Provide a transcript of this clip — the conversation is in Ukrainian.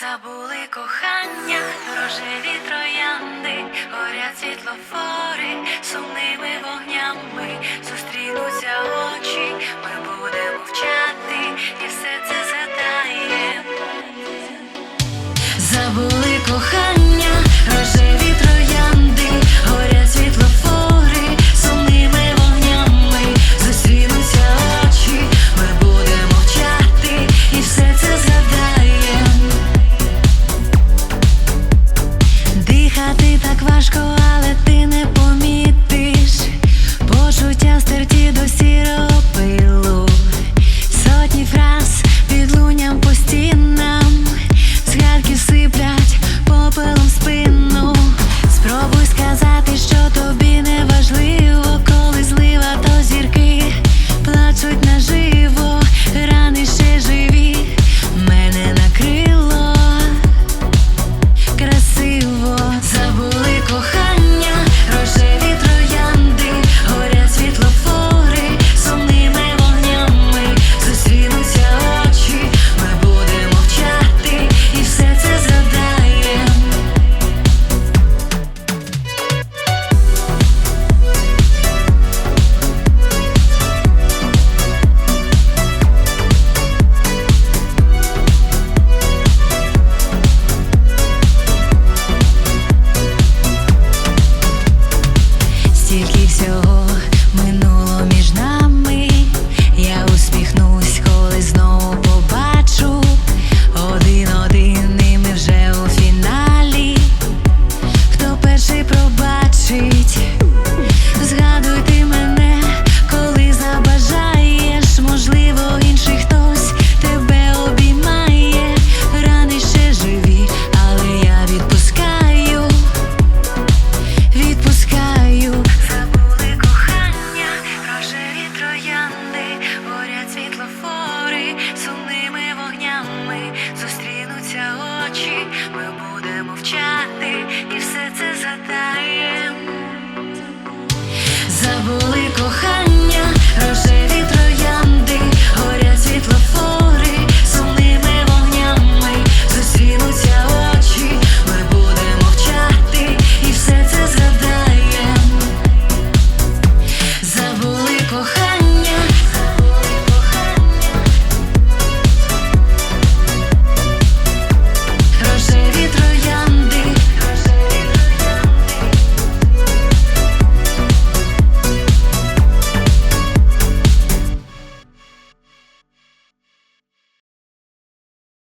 Забули кохання, рожеві троянди, горять світлофори, сумними вогнями, зустрінуться очі, ми будемо вчати, і все це згадаємо Забули кохання, рожеві. важко. ночі ми будемо вчати, і все це затаєм.